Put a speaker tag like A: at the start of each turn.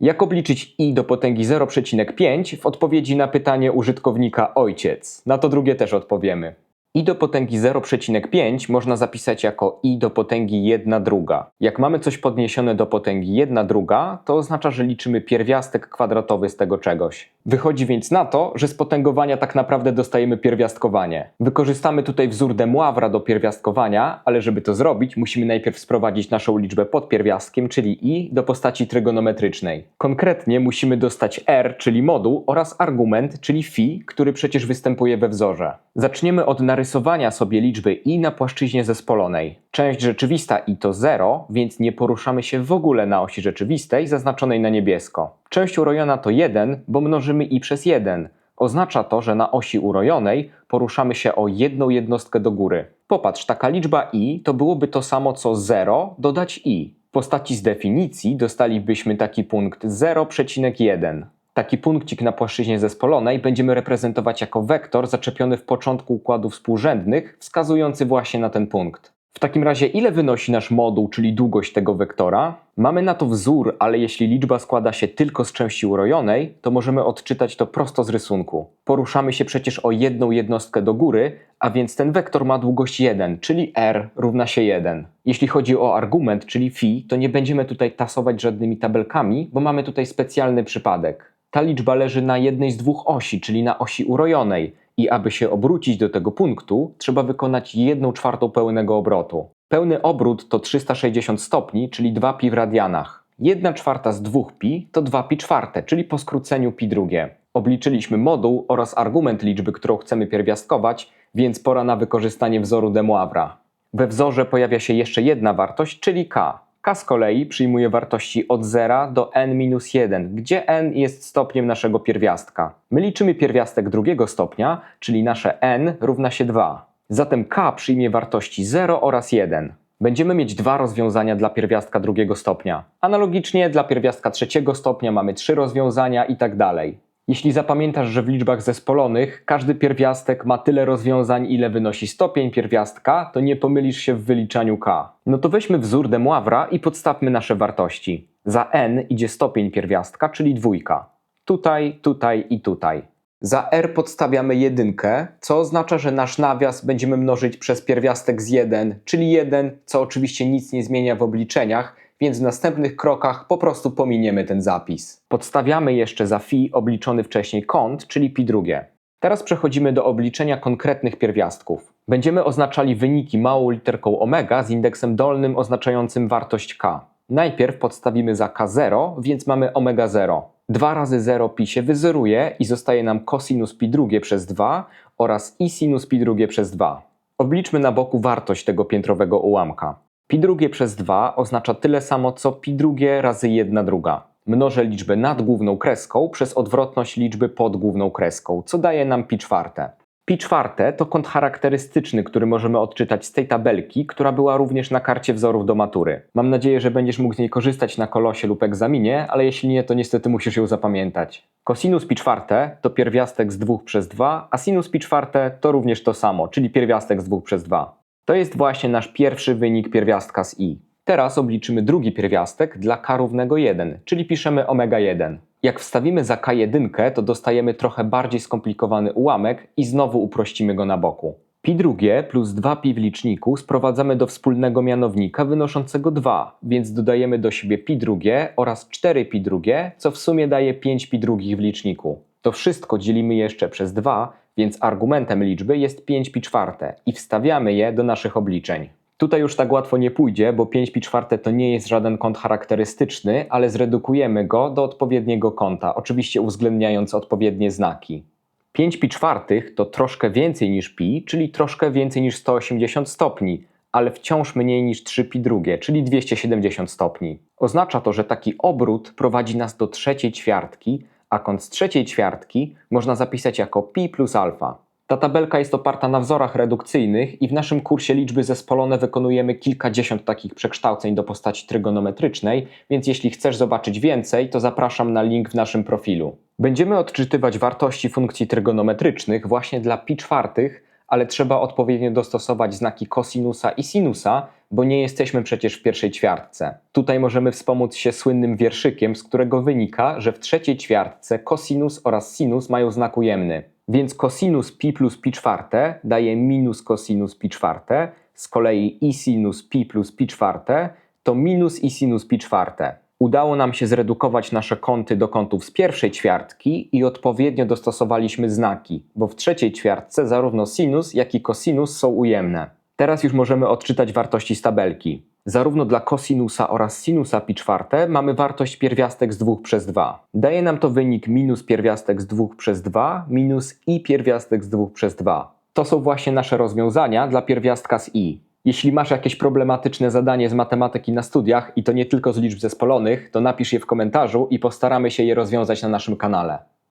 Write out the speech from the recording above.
A: Jak obliczyć i do potęgi 0,5 w odpowiedzi na pytanie użytkownika ojciec? Na to drugie też odpowiemy. I do potęgi 0,5 można zapisać jako i do potęgi 1 druga. Jak mamy coś podniesione do potęgi 1 druga, to oznacza, że liczymy pierwiastek kwadratowy z tego czegoś. Wychodzi więc na to, że z potęgowania tak naprawdę dostajemy pierwiastkowanie. Wykorzystamy tutaj wzór de do pierwiastkowania, ale żeby to zrobić, musimy najpierw sprowadzić naszą liczbę pod pierwiastkiem, czyli i, do postaci trygonometrycznej. Konkretnie musimy dostać r, czyli moduł, oraz argument, czyli phi, który przecież występuje we wzorze. Zaczniemy od narysowania sobie liczby i na płaszczyźnie zespolonej. Część rzeczywista i to 0, więc nie poruszamy się w ogóle na osi rzeczywistej, zaznaczonej na niebiesko. Część urojona to 1, bo mnożymy i przez 1. Oznacza to, że na osi urojonej poruszamy się o jedną jednostkę do góry. Popatrz, taka liczba i to byłoby to samo co 0 dodać i. W postaci z definicji dostalibyśmy taki punkt 0,1. Taki punkcik na płaszczyźnie zespolonej będziemy reprezentować jako wektor zaczepiony w początku układów współrzędnych, wskazujący właśnie na ten punkt. W takim razie ile wynosi nasz moduł, czyli długość tego wektora? Mamy na to wzór, ale jeśli liczba składa się tylko z części urojonej, to możemy odczytać to prosto z rysunku. Poruszamy się przecież o jedną jednostkę do góry, a więc ten wektor ma długość 1, czyli r równa się 1. Jeśli chodzi o argument, czyli phi, to nie będziemy tutaj tasować żadnymi tabelkami, bo mamy tutaj specjalny przypadek. Ta liczba leży na jednej z dwóch osi, czyli na osi urojonej i aby się obrócić do tego punktu, trzeba wykonać 1 czwartą pełnego obrotu. Pełny obrót to 360 stopni, czyli 2 pi w radianach. 1 czwarta z 2 pi to 2 pi czwarte, czyli po skróceniu pi drugie. Obliczyliśmy moduł oraz argument liczby, którą chcemy pierwiastkować, więc pora na wykorzystanie wzoru de Moivre'a. We wzorze pojawia się jeszcze jedna wartość, czyli k. K z kolei przyjmuje wartości od 0 do n-1, gdzie n jest stopniem naszego pierwiastka. My liczymy pierwiastek drugiego stopnia, czyli nasze n równa się 2. Zatem k przyjmie wartości 0 oraz 1. Będziemy mieć dwa rozwiązania dla pierwiastka drugiego stopnia. Analogicznie dla pierwiastka trzeciego stopnia mamy trzy rozwiązania i tak dalej. Jeśli zapamiętasz, że w liczbach zespolonych każdy pierwiastek ma tyle rozwiązań, ile wynosi stopień pierwiastka, to nie pomylisz się w wyliczaniu k. No to weźmy wzór de Moivre'a i podstawmy nasze wartości. Za n idzie stopień pierwiastka, czyli dwójka. Tutaj, tutaj i tutaj. Za r podstawiamy jedynkę, co oznacza, że nasz nawias będziemy mnożyć przez pierwiastek z 1, czyli 1, co oczywiście nic nie zmienia w obliczeniach, więc w następnych krokach po prostu pominiemy ten zapis. Podstawiamy jeszcze za phi obliczony wcześniej kąt, czyli pi drugie. Teraz przechodzimy do obliczenia konkretnych pierwiastków. Będziemy oznaczali wyniki małą literką omega z indeksem dolnym oznaczającym wartość k. Najpierw podstawimy za k0, więc mamy omega 0. 2 razy 0 pi się wyzeruje i zostaje nam cosinus pi drugie przez 2 oraz i sinus pi drugie przez 2. Obliczmy na boku wartość tego piętrowego ułamka. Pi drugie przez 2 oznacza tyle samo co pi drugie razy 1 druga. Mnożę liczbę nad główną kreską przez odwrotność liczby pod główną kreską, co daje nam pi czwarte. Pi czwarte to kąt charakterystyczny, który możemy odczytać z tej tabelki, która była również na karcie wzorów do matury. Mam nadzieję, że będziesz mógł z niej korzystać na kolosie lub egzaminie, ale jeśli nie, to niestety musisz ją zapamiętać. Cosinus pi czwarte to pierwiastek z 2 przez 2, a sinus pi czwarte to również to samo, czyli pierwiastek z 2 przez 2. To jest właśnie nasz pierwszy wynik pierwiastka z i. Teraz obliczymy drugi pierwiastek dla k równego 1, czyli piszemy omega 1. Jak wstawimy za k1, to dostajemy trochę bardziej skomplikowany ułamek i znowu uprościmy go na boku. Pi drugie plus 2pi w liczniku sprowadzamy do wspólnego mianownika wynoszącego 2, więc dodajemy do siebie pi drugie oraz 4pi drugie, co w sumie daje 5pi drugich w liczniku. To wszystko dzielimy jeszcze przez 2, więc argumentem liczby jest 5 pi czwarte i wstawiamy je do naszych obliczeń. Tutaj już tak łatwo nie pójdzie, bo 5 pi czwarte to nie jest żaden kąt charakterystyczny, ale zredukujemy go do odpowiedniego kąta, oczywiście uwzględniając odpowiednie znaki. 5 pi czwartych to troszkę więcej niż pi, czyli troszkę więcej niż 180 stopni, ale wciąż mniej niż 3 pi drugie, czyli 270 stopni. Oznacza to, że taki obrót prowadzi nas do trzeciej ćwiartki, a kąt z trzeciej ćwiartki można zapisać jako pi plus alfa. Ta tabelka jest oparta na wzorach redukcyjnych i w naszym kursie liczby zespolone wykonujemy kilkadziesiąt takich przekształceń do postaci trygonometrycznej, więc jeśli chcesz zobaczyć więcej, to zapraszam na link w naszym profilu. Będziemy odczytywać wartości funkcji trygonometrycznych właśnie dla pi czwartych, ale trzeba odpowiednio dostosować znaki kosinusa i sinusa, bo nie jesteśmy przecież w pierwszej ćwiartce. Tutaj możemy wspomóc się słynnym wierszykiem, z którego wynika, że w trzeciej ćwiartce kosinus oraz sinus mają znak ujemny. Więc cosinus pi plus pi czwarte daje minus cosinus pi czwarte, z kolei i sinus pi plus pi czwarte to minus i sinus pi czwarte. Udało nam się zredukować nasze kąty do kątów z pierwszej ćwiartki i odpowiednio dostosowaliśmy znaki, bo w trzeciej ćwiartce zarówno sinus, jak i cosinus są ujemne. Teraz już możemy odczytać wartości z tabelki. Zarówno dla kosinusa oraz sinusa pi czwarte mamy wartość pierwiastek z 2 przez 2. Daje nam to wynik minus pierwiastek z 2 przez 2 minus i pierwiastek z 2 przez 2. To są właśnie nasze rozwiązania dla pierwiastka z i. Jeśli masz jakieś problematyczne zadanie z matematyki na studiach i to nie tylko z liczb zespolonych, to napisz je w komentarzu i postaramy się je rozwiązać na naszym kanale.